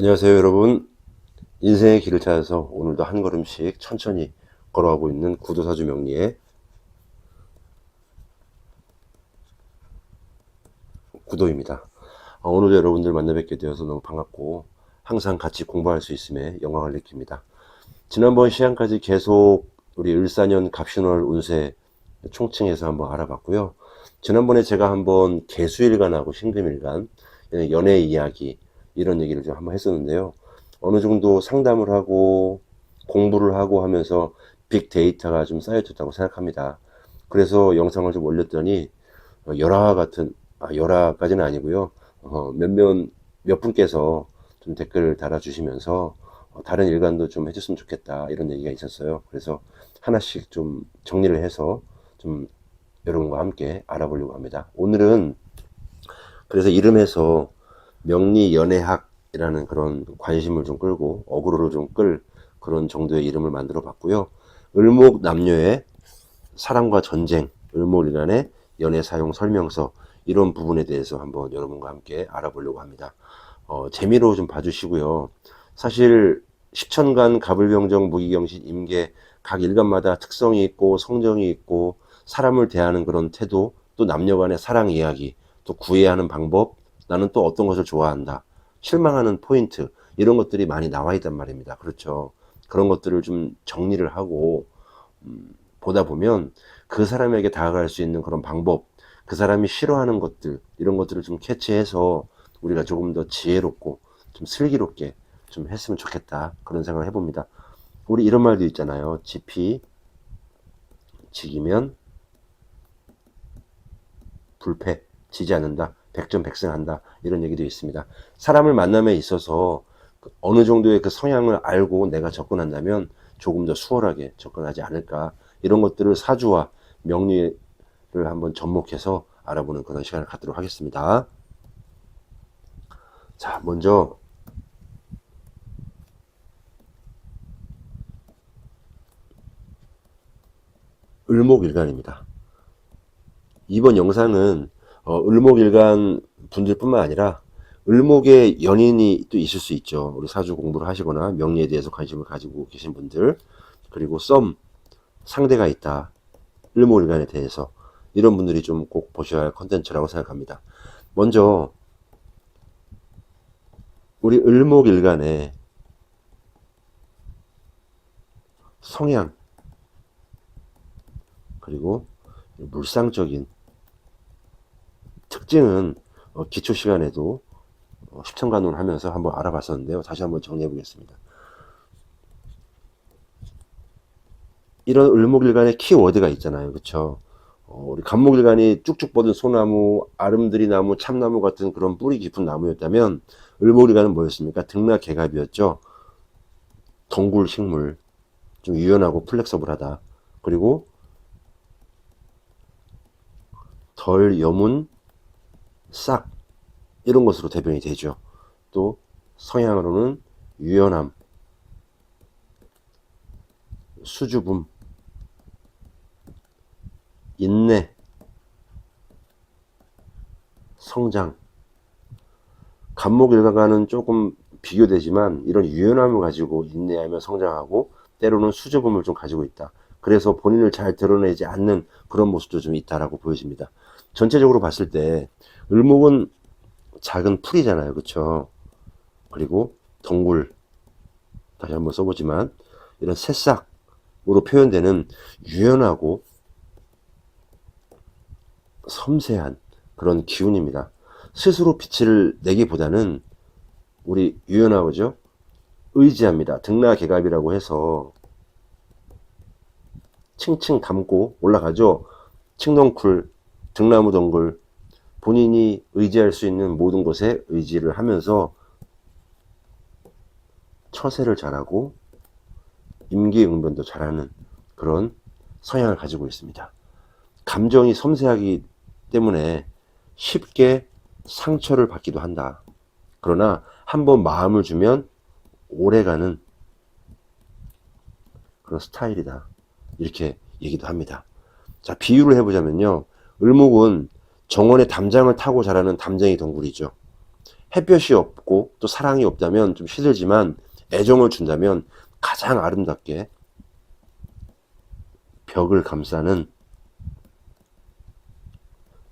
안녕하세요 여러분. 인생의 길을 찾아서 오늘도 한 걸음씩 천천히 걸어가고 있는 구도사주 명리의 구도입니다. 어, 오늘 여러분들 만나 뵙게 되어서 너무 반갑고 항상 같이 공부할 수 있음에 영광을 느낍니다. 지난번 시간까지 계속 우리 을사년 갑신월 운세 총칭해서 한번 알아봤고요. 지난번에 제가 한번 개수일간하고 신금일간 연애 이야기 이런 얘기를 좀 한번 했었는데요. 어느 정도 상담을 하고 공부를 하고 하면서 빅데이터가 좀 쌓여졌다고 생각합니다. 그래서 영상을 좀 올렸더니 어, 열화 같은 아, 열화까지는 아니고요. 어, 몇몇 몇 분께서 좀 댓글을 달아주시면서 어, 다른 일간도 좀 해줬으면 좋겠다 이런 얘기가 있었어요. 그래서 하나씩 좀 정리를 해서 좀 여러분과 함께 알아보려고 합니다. 오늘은 그래서 이름에서 명리 연애학이라는 그런 관심을 좀 끌고 어그로를 좀 끌 그런 정도의 이름을 만들어 봤고요. 을목 남녀의 사랑과 전쟁, 을목일간의 연애 사용 설명서 이런 부분에 대해서 한번 여러분과 함께 알아보려고 합니다. 어, 재미로 좀 봐주시고요. 사실 십천간 가불병정 무기경신 임계 각 일간마다 특성이 있고 성정이 있고 사람을 대하는 그런 태도 또 남녀간의 사랑 이야기 또 구애하는 방법 나는 또 어떤 것을 좋아한다. 실망하는 포인트. 이런 것들이 많이 나와 있단 말입니다. 그렇죠? 그런 것들을 좀 정리를 하고 음, 보다 보면 그 사람에게 다가갈 수 있는 그런 방법 그 사람이 싫어하는 것들 이런 것들을 좀 캐치해서 우리가 조금 더 지혜롭고 좀 슬기롭게 좀 했으면 좋겠다. 그런 생각을 해봅니다. 우리 이런 말도 있잖아요. 지피 지기면 불패 지지 않는다 백전백승한다. 이런 얘기도 있습니다. 사람을 만남에 있어서 그 어느 정도의 그 성향을 알고 내가 접근한다면 조금 더 수월하게 접근하지 않을까. 이런 것들을 사주와 명리를 한번 접목해서 알아보는 그런 시간을 갖도록 하겠습니다. 자 먼저 을목일간입니다. 이번 영상은 어, 을목일간 분들뿐만 아니라 을목의 연인이 또 있을 수 있죠. 우리 사주 공부를 하시거나 명리에 대해서 관심을 가지고 계신 분들 그리고 썸 상대가 있다. 을목일간에 대해서 이런 분들이 좀 꼭 보셔야 할 컨텐츠라고 생각합니다. 먼저 우리 을목일간의 성향 그리고 물상적인 특징은 어, 기초 시간에도 어, 십천간론을 하면서 한번 알아봤었는데요. 다시 한번 정리해 보겠습니다. 이런 을목일간의 키워드가 있잖아요. 그쵸? 어, 우리 간목일간이 쭉쭉 뻗은 소나무, 아름드리 나무, 참나무 같은 그런 뿌리 깊은 나무였다면 을목일간은 뭐였습니까? 등락개갑이었죠. 덩굴 식물, 좀 유연하고 플렉서블하다. 그리고 덜 여문, 싹 이런 것으로 대변이 되죠. 또 성향으로는 유연함, 수줍음, 인내, 성장. 간목일가는 조금 비교되지만 이런 유연함을 가지고 인내하며 성장하고 때로는 수줍음을 좀 가지고 있다. 그래서 본인을 잘 드러내지 않는 그런 모습도 좀 있다라고 보여집니다. 전체적으로 봤을 때 을목은 작은 풀이잖아요. 그쵸? 그리고 덩굴 다시 한번 써보지만 이런 새싹으로 표현되는 유연하고 섬세한 그런 기운입니다. 스스로 빛을 내기보다는 우리 유연하죠? 의지합니다. 등나개갑이라고 해서 층층 담고 올라가죠. 칡넝쿨, 등나무 덩굴, 본인이 의지할 수 있는 모든 것에 의지를 하면서 처세를 잘하고 임기응변도 잘하는 그런 성향을 가지고 있습니다. 감정이 섬세하기 때문에 쉽게 상처를 받기도 한다. 그러나 한번 마음을 주면 오래가는 그런 스타일이다. 이렇게 얘기도 합니다. 자, 비유를 해보자면요. 을목은 정원의 담장을 타고 자라는 담쟁이 덩굴이죠. 햇볕이 없고 또 사랑이 없다면 좀 시들지만 애정을 준다면 가장 아름답게 벽을 감싸는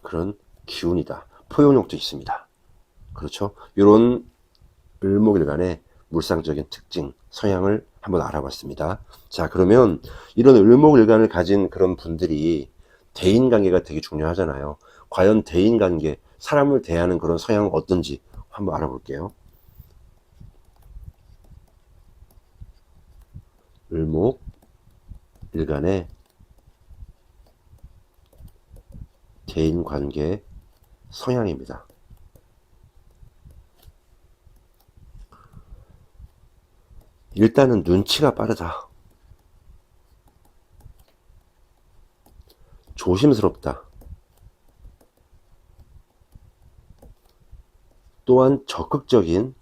그런 기운이다. 포용력도 있습니다. 그렇죠? 이런 을목일간의 물상적인 특징, 성향을 한번 알아봤습니다. 자, 그러면 이런 을목일간을 가진 그런 분들이 대인관계가 되게 중요하잖아요. 과연 대인관계, 사람을 대하는 그런 성향은 어떤지 한번 알아볼게요. 을목, 일간의 대인관계 성향입니다. 일단은 눈치가 빠르다. 조심스럽다. 또한 적극적인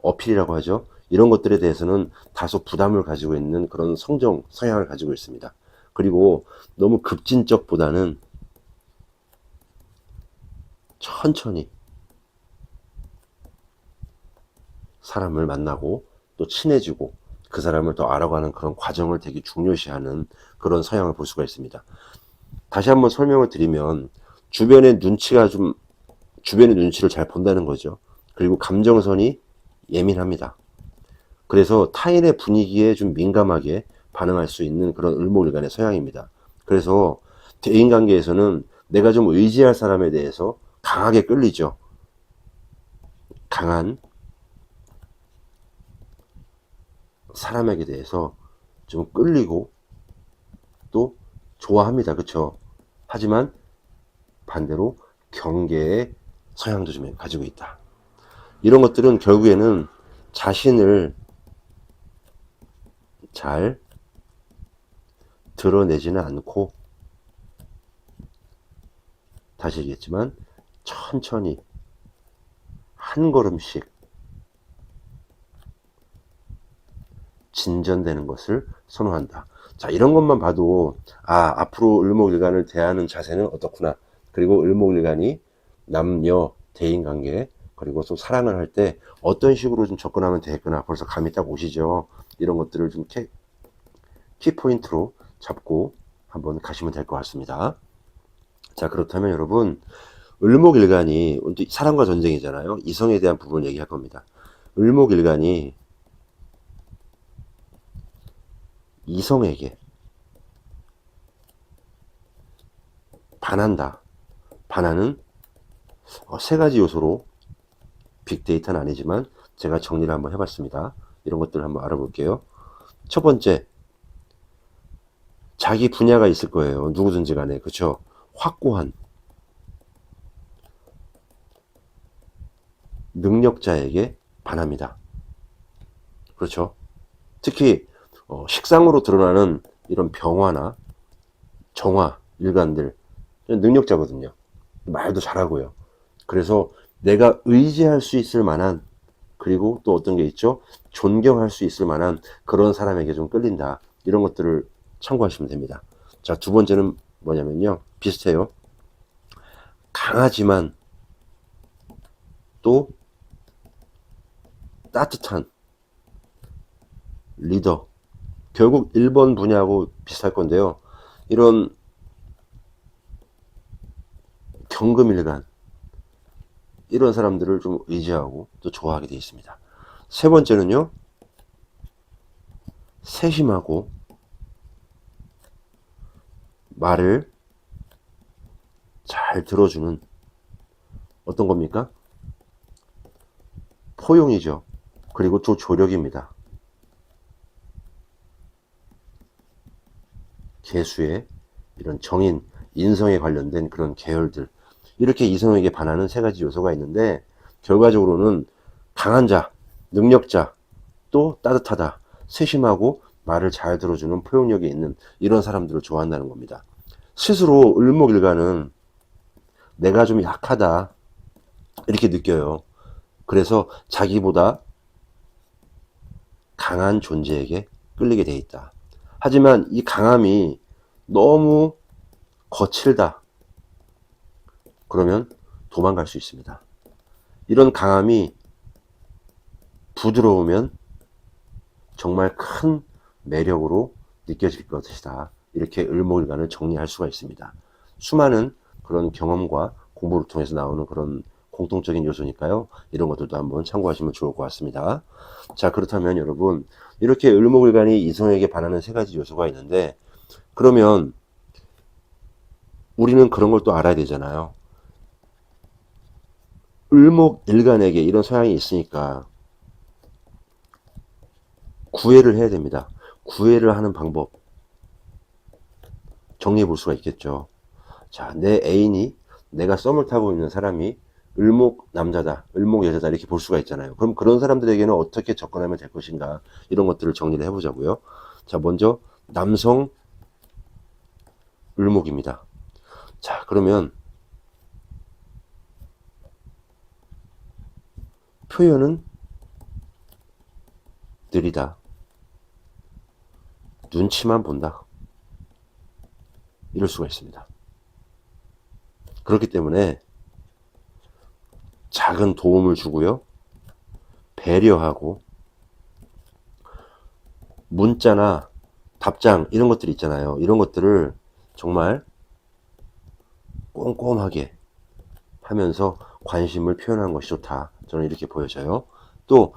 어필이라고 하죠. 이런 것들에 대해서는 다소 부담을 가지고 있는 그런 성정, 성향을 가지고 있습니다. 그리고 너무 급진적보다는 천천히 사람을 만나고 또 친해지고 그 사람을 더 알아가는 그런 과정을 되게 중요시하는 그런 성향을 볼 수가 있습니다. 다시 한번 설명을 드리면 주변의 눈치가 좀 주변의 눈치를 잘 본다는 거죠. 그리고 감정선이 예민합니다. 그래서 타인의 분위기에 좀 민감하게 반응할 수 있는 그런 을목일간의 서양입니다. 그래서 대인 관계에서는 내가 좀 의지할 사람에 대해서 강하게 끌리죠. 강한 사람에게 대해서 좀 끌리고 또 좋아합니다. 그쵸? 하지만 반대로 경계의 서양도 좀 가지고 있다. 이런 것들은 결국에는 자신을 잘 드러내지는 않고 다시 얘기했지만 천천히 한 걸음씩 진전되는 것을 선호한다. 자, 이런 것만 봐도, 아, 앞으로 을목일간을 대하는 자세는 어떻구나. 그리고 을목일간이 남녀, 대인 관계, 그리고 또 사랑을 할 때 어떤 식으로 좀 접근하면 되겠구나. 벌써 감이 딱 오시죠. 이런 것들을 좀 키, 키포인트로 잡고 한번 가시면 될 것 같습니다. 자, 그렇다면 여러분, 을목일간이, 사랑과 전쟁이잖아요. 이성에 대한 부분을 얘기할 겁니다. 을목일간이 이성에게 반한다. 반하는 어, 세 가지 요소로 빅데이터는 아니지만 제가 정리를 한번 해봤습니다. 이런 것들을 한번 알아볼게요. 첫 번째, 자기 분야가 있을 거예요. 누구든지 간에. 그쵸? 확고한 능력자에게 반합니다. 그렇죠? 특히 어, 식상으로 드러나는 이런 병화나 정화 일간들 능력자거든요. 말도 잘하고요. 그래서 내가 의지할 수 있을 만한 그리고 또 어떤 게 있죠? 존경할 수 있을 만한 그런 사람에게 좀 끌린다. 이런 것들을 참고하시면 됩니다. 자, 두 번째는 뭐냐면요. 비슷해요. 강하지만 또 따뜻한 리더. 결국 1번 분야하고 비슷할 건데요. 이런 경금일간 이런 사람들을 좀 의지하고 또 좋아하게 되어 있습니다. 세 번째는요. 세심하고 말을 잘 들어주는 어떤 겁니까? 포용이죠. 그리고 또 조력입니다. 개수의 이런 정인, 인성에 관련된 그런 계열들. 이렇게 이성에게 반하는 세 가지 요소가 있는데, 결과적으로는 강한 자, 능력자, 또 따뜻하다, 세심하고 말을 잘 들어주는 포용력이 있는 이런 사람들을 좋아한다는 겁니다. 스스로 을목일가는 내가 좀 약하다, 이렇게 느껴요. 그래서 자기보다 강한 존재에게 끌리게 돼 있다. 하지만 이 강함이 너무 거칠다. 그러면 도망갈 수 있습니다. 이런 강함이 부드러우면 정말 큰 매력으로 느껴질 것이다. 이렇게 을목일간을 정리할 수가 있습니다. 수많은 그런 경험과 공부를 통해서 나오는 그런 공통적인 요소니까요. 이런 것들도 한번 참고하시면 좋을 것 같습니다. 자, 그렇다면 여러분, 이렇게 을목일간이 이성에게 반하는 세 가지 요소가 있는데, 그러면 우리는 그런 걸 또 알아야 되잖아요. 을목 일간에게 이런 서양이 있으니까 구애를 해야 됩니다. 구애를 하는 방법 정리해 볼 수가 있겠죠. 자, 내 애인이 내가 썸을 타고 있는 사람이 을목 남자다, 을목 여자다 이렇게 볼 수가 있잖아요. 그럼 그런 사람들에게는 어떻게 접근하면 될 것인가 이런 것들을 정리를 해보자고요. 자, 먼저 남성 을목입니다. 자, 그러면 표현은 느리다. 눈치만 본다. 이럴 수가 있습니다. 그렇기 때문에 작은 도움을 주고요. 배려하고 문자나 답장 이런 것들 있잖아요. 이런 것들을 정말 꼼꼼하게 하면서 관심을 표현하는 것이 좋다. 저는 이렇게 보여져요. 또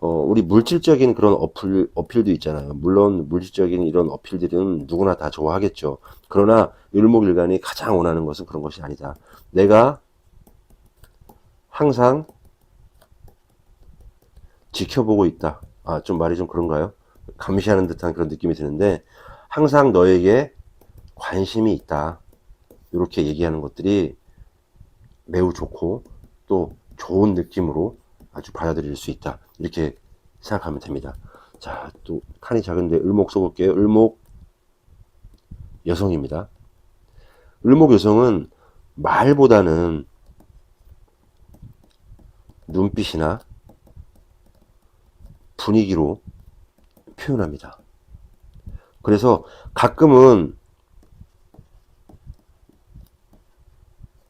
어, 우리 물질적인 그런 어필, 어필도 있잖아요. 물론 물질적인 이런 어필들은 누구나 다 좋아하겠죠. 그러나 일목일간이 가장 원하는 것은 그런 것이 아니다. 내가 항상 지켜보고 있다. 아, 좀 말이 좀 그런가요? 감시하는 듯한 그런 느낌이 드는데, 항상 너에게 관심이 있다. 이렇게 얘기하는 것들이 매우 좋고, 또 좋은 느낌으로 아주 받아들일 수 있다. 이렇게 생각하면 됩니다. 자, 또 칸이 작은데 을목 써볼게요. 을목 여성입니다. 을목 여성은 말보다는 눈빛이나 분위기로 표현합니다. 그래서 가끔은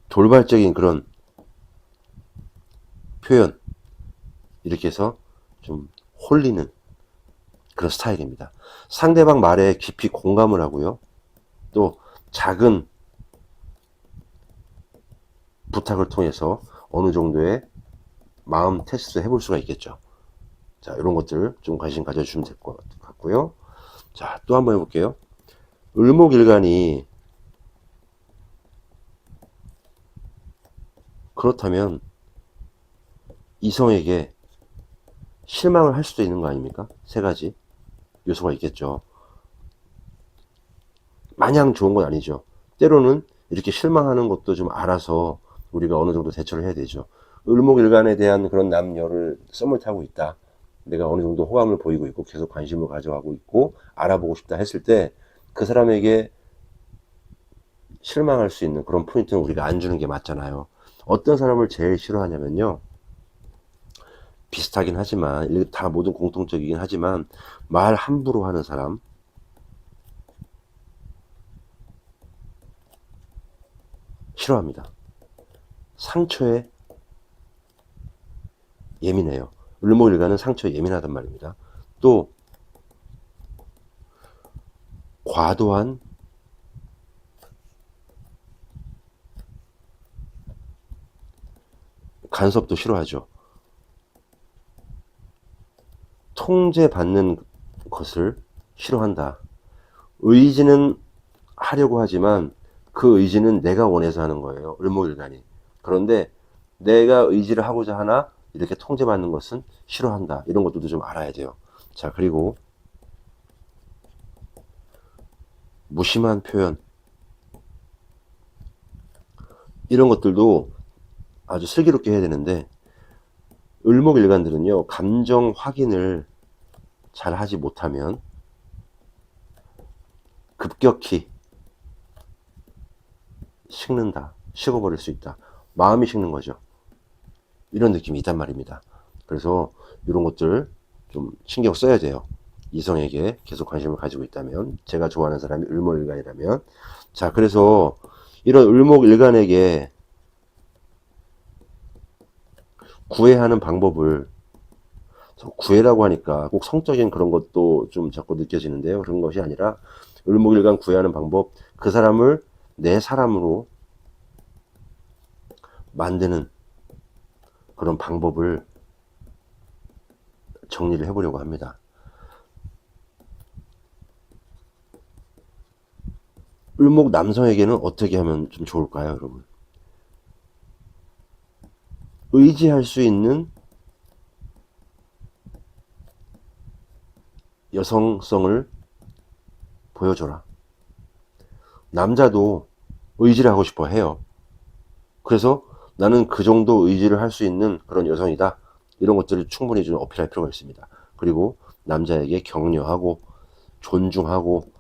돌발적인 그런 표현, 이렇게 해서 좀 홀리는 그런 스타일입니다. 상대방 말에 깊이 공감을 하고요. 또 작은 부탁을 통해서 어느 정도의 마음 테스트 해볼 수가 있겠죠. 자, 이런 것들 좀 관심 가져주시면 될 것 같고요. 자, 또 한번 해볼게요. 을목일간이 그렇다면 이성에게 실망을 할 수도 있는 거 아닙니까? 세 가지 요소가 있겠죠. 마냥 좋은 건 아니죠. 때로는 이렇게 실망하는 것도 좀 알아서 우리가 어느 정도 대처를 해야 되죠. 을목일간에 대한 그런 남녀를 썸을 타고 있다. 내가 어느 정도 호감을 보이고 있고 계속 관심을 가져가고 있고 알아보고 싶다 했을 때 그 사람에게 실망할 수 있는 그런 포인트는 우리가 안 주는 게 맞잖아요. 어떤 사람을 제일 싫어하냐면요. 비슷하긴 하지만 다 모든 공통적이긴 하지만 말 함부로 하는 사람 싫어합니다. 상처에 예민해요. 을목일간은 상처에 예민하단 말입니다. 또 과도한 간섭도 싫어하죠. 통제받는 것을 싫어한다. 의지는 하려고 하지만 그 의지는 내가 원해서 하는 거예요. 을목일간이. 그런데 내가 의지를 하고자 하나 이렇게 통제받는 것은 싫어한다. 이런 것들도 좀 알아야 돼요. 자, 그리고 무심한 표현. 이런 것들도 아주 슬기롭게 해야 되는데 을목일간들은요 감정 확인을 잘 하지 못하면 급격히 식는다 식어버릴 수 있다. 마음이 식는 거죠. 이런 느낌이 있단 말입니다. 그래서 이런 것들 좀 신경 써야 돼요. 이성에게 계속 관심을 가지고 있다면 제가 좋아하는 사람이 을목일간이라면. 자 그래서 이런 을목일간에게 구애하는 방법을 저 구애라고 하니까 꼭 성적인 그런 것도 좀 자꾸 느껴지는데요. 그런 것이 아니라 을목일간 구애하는 방법, 그 사람을 내 사람으로 만드는 그런 방법을 정리를 해보려고 합니다. 을목 남성에게는 어떻게 하면 좀 좋을까요, 여러분? 의지할 수 있는 여성성을 보여줘라. 남자도 의지를 하고 싶어 해요. 그래서 나는 그 정도 의지를 할 수 있는 그런 여성이다. 이런 것들을 충분히 좀 어필할 필요가 있습니다. 그리고 남자에게 격려하고 존중하고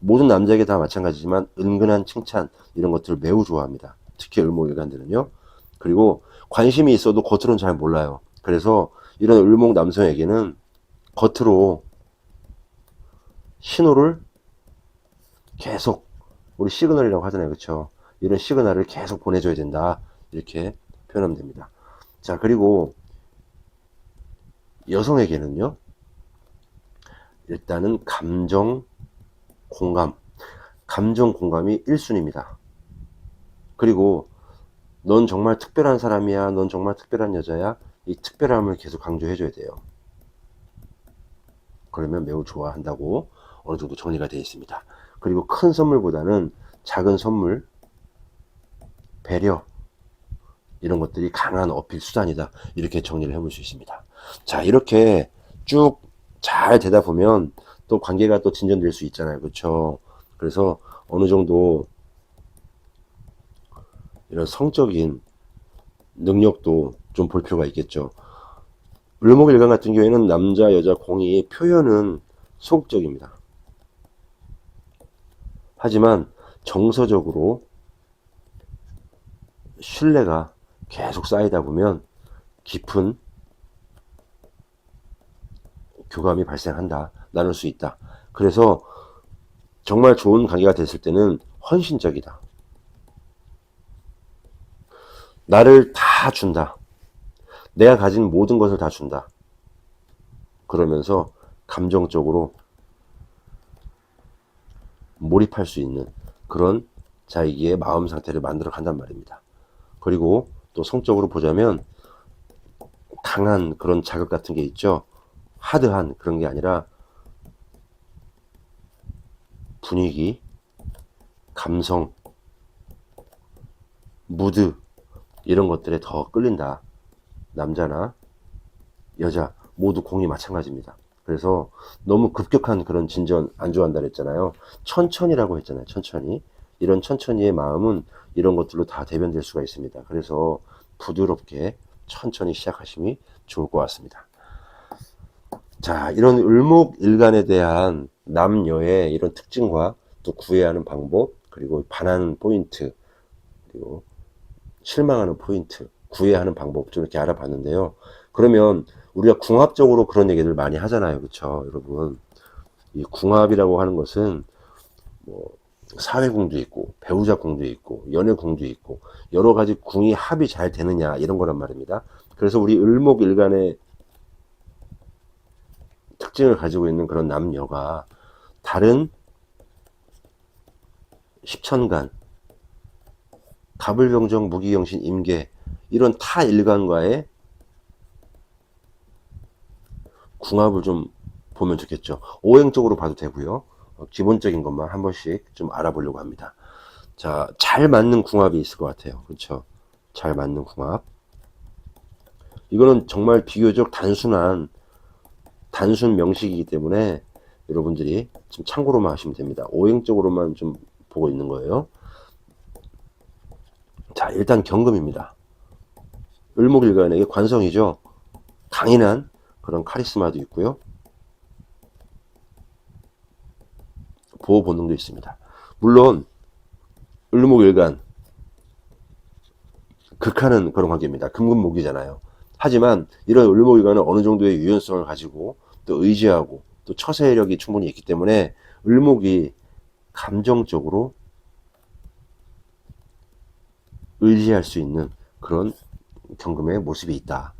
모든 남자에게 다 마찬가지지만 은근한 칭찬 이런 것들을 매우 좋아합니다. 특히 을목일간들은요. 그리고 관심이 있어도 겉으로는 잘 몰라요. 그래서 이런 을목 남성에게는 겉으로 신호를 계속 우리 시그널이라고 하잖아요. 그렇죠? 이런 시그널을 계속 보내줘야 된다. 이렇게 표현하면 됩니다. 자, 그리고 여성에게는요. 일단은 감정 공감, 감정 공감이 1순위입니다. 그리고 넌 정말 특별한 사람이야. 넌 정말 특별한 여자야. 이 특별함을 계속 강조해줘야 돼요. 그러면 매우 좋아한다고 어느 정도 정리가 되어 있습니다. 그리고 큰 선물보다는 작은 선물, 배려, 이런 것들이 강한 어필 수단이다. 이렇게 정리를 해볼 수 있습니다. 자, 이렇게 쭉 잘 되다 보면 또 관계가 또 진전될 수 있잖아요. 그렇죠? 그래서 어느 정도 이런 성적인 능력도 좀 볼 필요가 있겠죠. 을목일간 같은 경우에는 남자, 여자 공이 표현은 소극적입니다. 하지만 정서적으로 신뢰가 계속 쌓이다 보면 깊은 교감이 발생한다. 나눌 수 있다. 그래서 정말 좋은 관계가 됐을 때는 헌신적이다. 나를 다 준다. 내가 가진 모든 것을 다 준다. 그러면서 감정적으로 몰입할 수 있는 그런 자기의 마음 상태를 만들어 간단 말입니다. 그리고 또 성적으로 보자면 강한 그런 자극 같은 게 있죠. 하드한 그런 게 아니라 분위기, 감성, 무드 이런 것들에 더 끌린다. 남자나 여자 모두 공이 마찬가지입니다. 그래서 너무 급격한 그런 진전 안 좋아한다 그랬잖아요. 천천히라고 했잖아요. 천천히. 이런 천천히의 마음은 이런 것들로 다 대변될 수가 있습니다. 그래서 부드럽게 천천히 시작하심이 좋을 것 같습니다. 자, 이런 을목일간에 대한 남녀의 이런 특징과 또 구애하는 방법, 그리고 반하는 포인트, 그리고 실망하는 포인트, 구애하는 방법 좀 이렇게 알아봤는데요. 그러면 우리가 궁합적으로 그런 얘기를 많이 하잖아요. 그렇죠, 여러분. 이 궁합이라고 하는 것은 뭐 사회궁도 있고 배우자 궁도 있고 연애 궁도 있고 여러 가지 궁이 합이 잘 되느냐 이런 거란 말입니다. 그래서 우리 을목일간의 특징을 가지고 있는 그런 남녀가 다른 십천간, 갑을병정, 무기경신, 임계 이런 타 일간과의 궁합을 좀 보면 좋겠죠. 오행적으로 봐도 되고요. 어, 기본적인 것만 한 번씩 좀 알아보려고 합니다. 자, 잘 맞는 궁합이 있을 것 같아요. 그렇죠? 잘 맞는 궁합. 이거는 정말 비교적 단순한 단순 명식이기 때문에 여러분들이 좀 참고로만 하시면 됩니다. 오행적으로만 좀 보고 있는 거예요. 자, 일단 경금입니다. 을목일간에게 관성이죠. 강인한 그런 카리스마도 있고요. 보호 본능도 있습니다. 물론 을목일간 극하는 그런 관계입니다. 금금목이잖아요. 하지만 이런 을목일간은 어느 정도의 유연성을 가지고 또 의지하고 또 처세력이 충분히 있기 때문에 을목이 감정적으로 의지할 수 있는 그런 경금의 모습이 있다.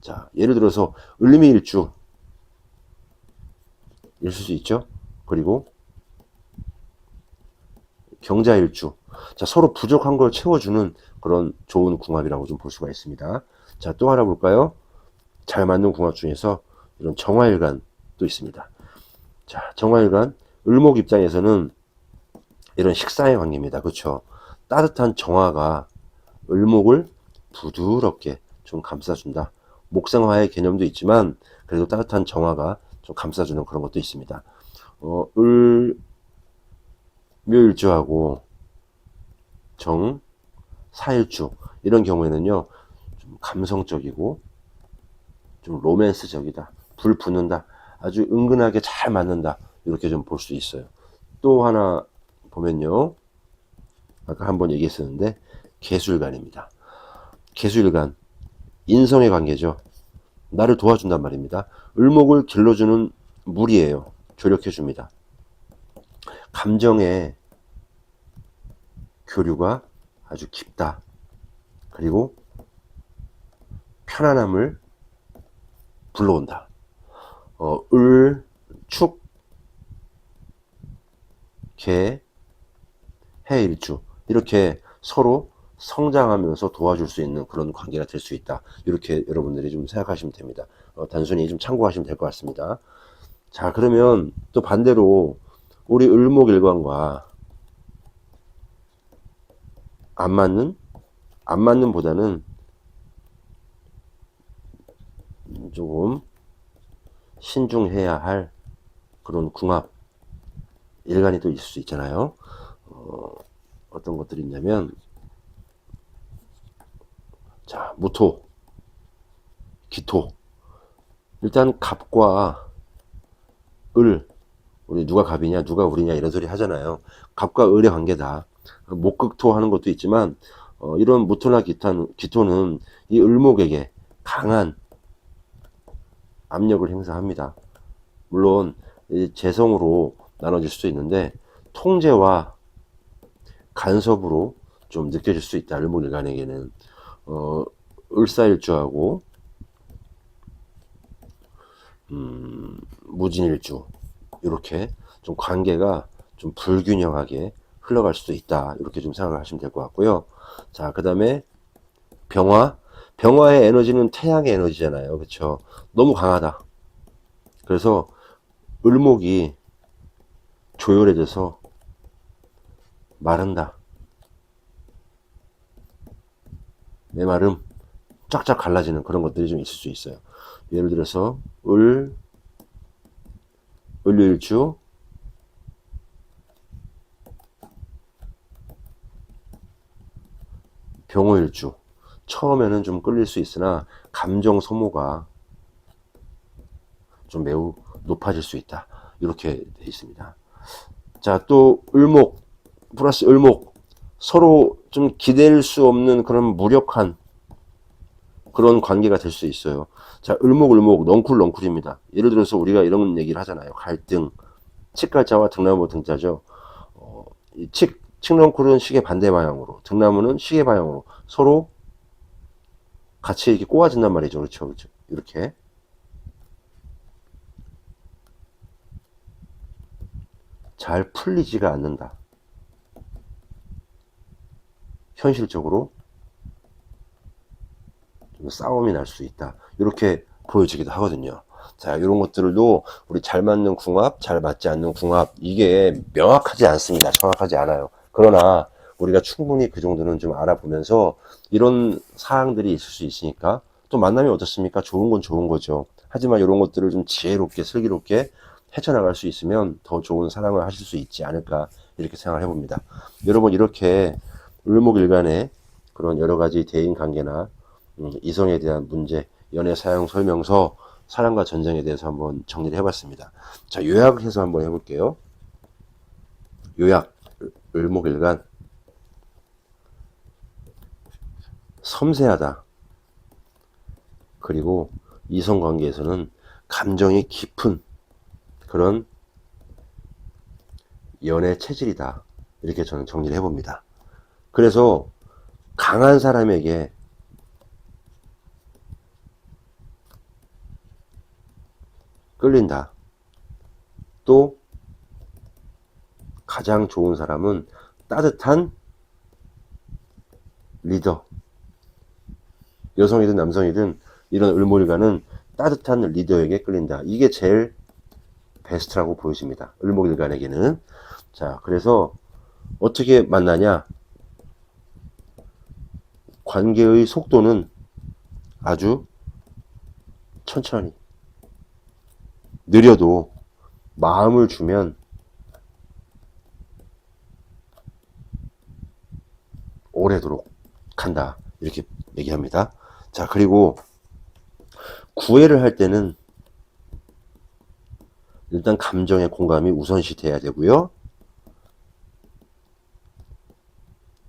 자, 예를 들어서 을미일주 있을 수 있죠. 그리고 경자 일주. 자, 서로 부족한 걸 채워주는 그런 좋은 궁합이라고 좀 볼 수가 있습니다. 자, 또 하나 볼까요? 잘 맞는 궁합 중에서 이런 정화일간 또 있습니다. 자, 정화일간 을목 입장에서는 이런 식사의 관계입니다. 그렇죠? 따뜻한 정화가 을목을 부드럽게 좀 감싸준다. 목생화의 개념도 있지만 그래도 따뜻한 정화가 좀 감싸주는 그런 것도 있습니다. 어, 을 묘일주하고 정 사일주 이런 경우에는요 좀 감성적이고 좀 로맨스적이다. 불 붙는다. 아주 은근하게 잘 맞는다. 이렇게 좀 볼 수 있어요. 또 하나 보면요. 아까 한번 얘기했었는데 개수일간입니다. 개수일간 인성의 관계죠 나를 도와준단 말입니다 을목을 길러주는 물이에요 조력해 줍니다 감정의 교류가 아주 깊다. 그리고 편안함을 불러온다. 어, 을, 축, 개, 해, 일주. 이렇게 서로 성장하면서 도와줄 수 있는 그런 관계가 될 수 있다. 이렇게 여러분들이 좀 생각하시면 됩니다. 어, 단순히 좀 참고하시면 될 것 같습니다. 자, 그러면 또 반대로 우리 을목일관과 안 맞는 안 맞는 보다는 조금 신중해야 할 그런 궁합 일간이 또 있을 수 있잖아요. 어, 어떤 것들이 있냐면 자 무토 기토 일단 갑과 을 우리 누가 갑이냐 누가 을이냐 이런 소리 하잖아요. 갑과 을의 관계다. 목극토 하는 것도 있지만 어, 이런 무토나 기타, 기토는 이 을목에게 강한 압력을 행사합니다. 물론 재성으로 나눠질 수도 있는데 통제와 간섭으로 좀 느껴질 수 있다. 을목일간에게는 어, 을사일주하고 음, 무진일주 이렇게 좀 관계가 좀 불균형하게 흘러갈 수도 있다. 이렇게 좀 생각을 하시면 될 것 같고요. 자, 그 다음에 병화. 병화의 에너지는 태양의 에너지잖아요. 그쵸? 너무 강하다. 그래서 을목이 조열해져서 마른다. 메마름, 쫙쫙 갈라지는 그런 것들이 좀 있을 수 있어요. 예를 들어서 을, 을일주, 병호일주. 처음에는 좀 끌릴 수 있으나 감정 소모가 좀 매우 높아질 수 있다. 이렇게 돼 있습니다. 자, 또 을목 플러스 을목 서로 좀 기댈 수 없는 그런 무력한 그런 관계가 될 수 있어요. 자, 을목 을목 넝쿨 넝쿨입니다. 예를 들어서 우리가 이런 얘기를 하잖아요. 갈등, 칙갈자와 등나무 등자죠. 어, 이 칙, 칙렁쿨은 시계 반대 방향으로, 등나무는 시계 방향으로 서로 같이 이렇게 꼬아진단 말이죠. 그렇죠. 그렇죠. 이렇게. 잘 풀리지가 않는다. 현실적으로 좀 싸움이 날 수 있다. 이렇게 보여지기도 하거든요. 자, 이런 것들도 우리 잘 맞는 궁합, 잘 맞지 않는 궁합, 이게 명확하지 않습니다. 정확하지 않아요. 그러나 우리가 충분히 그 정도는 좀 알아보면서 이런 사항들이 있을 수 있으니까 또 만남이 어떻습니까? 좋은 건 좋은 거죠. 하지만 이런 것들을 좀 지혜롭게 슬기롭게 헤쳐나갈 수 있으면 더 좋은 사랑을 하실 수 있지 않을까 이렇게 생각을 해봅니다. 여러분 이렇게 을목일간의 그런 여러 가지 대인 관계나 음, 이성에 대한 문제, 연애 사용 설명서, 사랑과 전쟁에 대해서 한번 정리를 해봤습니다. 자 요약을 해서 한번 해볼게요. 요약 을목일간 섬세하다. 그리고 이성 관계에서는 감정이 깊은 그런 연애 체질이다. 이렇게 저는 정리를 해봅니다. 그래서 강한 사람에게 끌린다. 또 가장 좋은 사람은 따뜻한 리더. 여성이든 남성이든 이런 을목일간은 따뜻한 리더에게 끌린다. 이게 제일 베스트라고 보여집니다. 을목일간에게는. 자, 그래서 어떻게 만나냐? 관계의 속도는 아주 천천히. 느려도 마음을 주면 오래도록 간다. 이렇게 얘기합니다. 자, 그리고 구애를 할 때는 일단 감정의 공감이 우선시 돼야 되고요.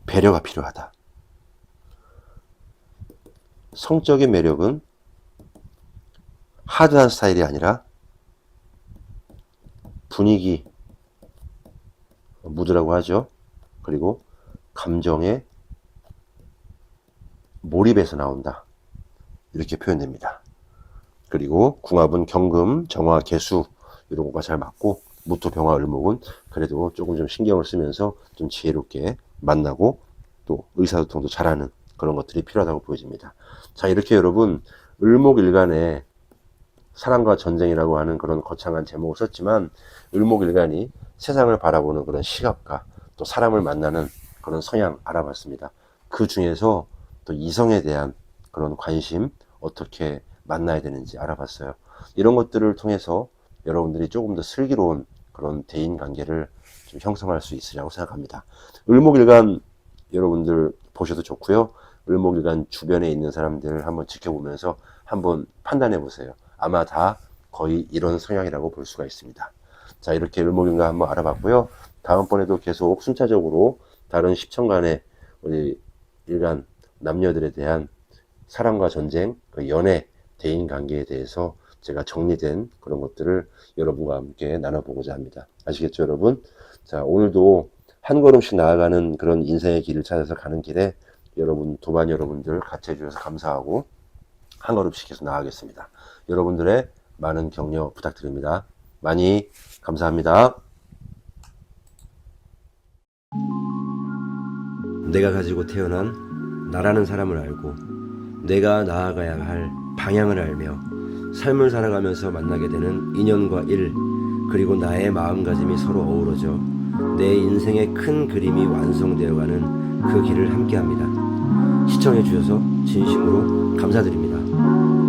배려가 필요하다. 성적인 매력은 하드한 스타일이 아니라 분위기, 무드라고 하죠. 그리고 감정의 몰입에서 나온다. 이렇게 표현됩니다. 그리고 궁합은 경금, 정화, 개수 이런 거가 잘 맞고 무토, 병화, 을목은 그래도 조금 좀 신경을 쓰면서 좀 지혜롭게 만나고 또 의사소통도 잘하는 그런 것들이 필요하다고 보여집니다. 자 이렇게 여러분 을목일간에 사랑과 전쟁이라고 하는 그런 거창한 제목을 썼지만 을목일간이 세상을 바라보는 그런 시각과 또 사람을 만나는 그런 성향 알아봤습니다. 그 중에서 또 이성에 대한 그런 관심 어떻게 만나야 되는지 알아봤어요. 이런 것들을 통해서 여러분들이 조금 더 슬기로운 그런 대인 관계를 좀 형성할 수 있으리라고 생각합니다. 을목일간 여러분들 보셔도 좋고요. 을목일간 주변에 있는 사람들 한번 지켜보면서 한번 판단해 보세요. 아마 다 거의 이런 성향이라고 볼 수가 있습니다. 자, 이렇게 을목일간 한번 알아봤고요. 다음번에도 계속 순차적으로 다른 십천간의 우리 일간 남녀들에 대한 사랑과 전쟁, 그 연애, 대인 관계에 대해서 제가 정리된 그런 것들을 여러분과 함께 나눠보고자 합니다. 아시겠죠, 여러분? 자, 오늘도 한 걸음씩 나아가는 그런 인생의 길을 찾아서 가는 길에 여러분, 도반 여러분들 같이 해주셔서 감사하고 한 걸음씩 계속 나아가겠습니다. 여러분들의 많은 격려 부탁드립니다. 많이 감사합니다. 내가 가지고 태어난 나라는 사람을 알고 내가 나아가야 할 방향을 알며 삶을 살아가면서 만나게 되는 인연과 일 그리고 나의 마음가짐이 서로 어우러져 내 인생의 큰 그림이 완성되어가는 그 길을 함께합니다. 시청해 주셔서 진심으로 감사드립니다.